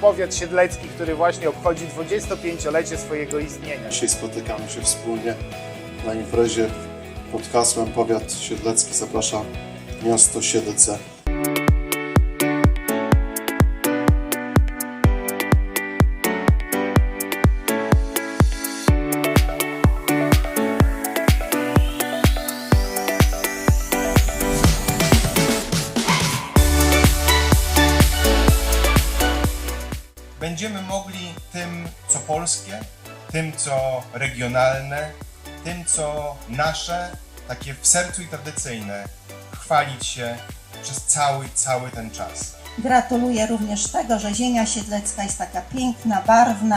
powiat siedlecki, który właśnie obchodzi 25-lecie swojego istnienia. Dzisiaj spotykamy się wspólnie na imprezie pod hasłem Powiat Siedlecki zaprasza miasto Siedlce. Będziemy mogli tym, co polskie, tym, co regionalne, tym, co nasze, takie w sercu i tradycyjne, chwalić się przez cały, cały ten czas. Gratuluję również tego, że ziemia siedlecka jest taka piękna, barwna.